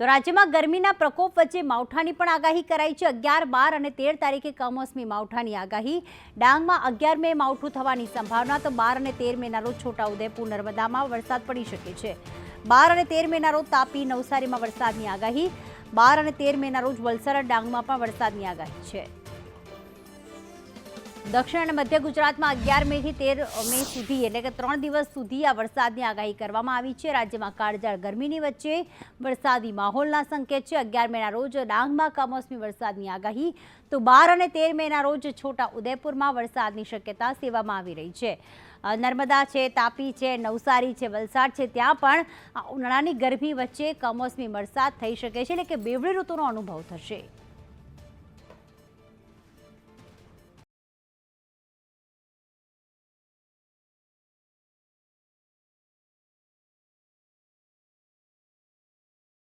તો રાજ્યમાં ગરમીના પ્રકોપ વચ્ચે માવઠાની પણ આગાહી કરાઈ છે. અગિયાર, બાર અને તેર તારીખે કમોસમી માવઠાની આગાહી. ડાંગમાં અગિયાર મે માવઠું થવાની સંભાવના, તો બાર અને તેર મેના રોજ છોટાઉદેપુર નર્મદામાં વરસાદ પડી શકે છે. બાર અને તેર મેના રોજ તાપી, નવસારીમાં વરસાદની આગાહી. બાર અને તેર મેના રોજ વલસાડ ડાંગમાં પણ વરસાદની આગાહી છે. દક્ષિણ અને મધ્ય ગુજરાતમાં અગિયાર મે થી તેર મે સુધી એટલે કે ત્રણ દિવસ સુધી આ વરસાદની આગાહી કરવામાં આવી છે. રાજ્યમાં કાળઝાળ ગરમીની વચ્ચે વરસાદી માહોલના સંકેત છે. અગિયાર મેના રોજ ડાંગમાં કમોસમી વરસાદની આગાહી, તો બાર અને તેર મેના રોજ છોટા ઉદયપુરમાં વરસાદની શક્યતા સેવામાં આવી રહી છે. નર્મદા છે, તાપી છે, નવસારી છે, વલસાડ છે, ત્યાં પણ ઉનાળાની ગરમી વચ્ચે કમોસમી વરસાદ થઈ શકે છે. એટલે કે બેવડી ઋતુનો અનુભવ થશે.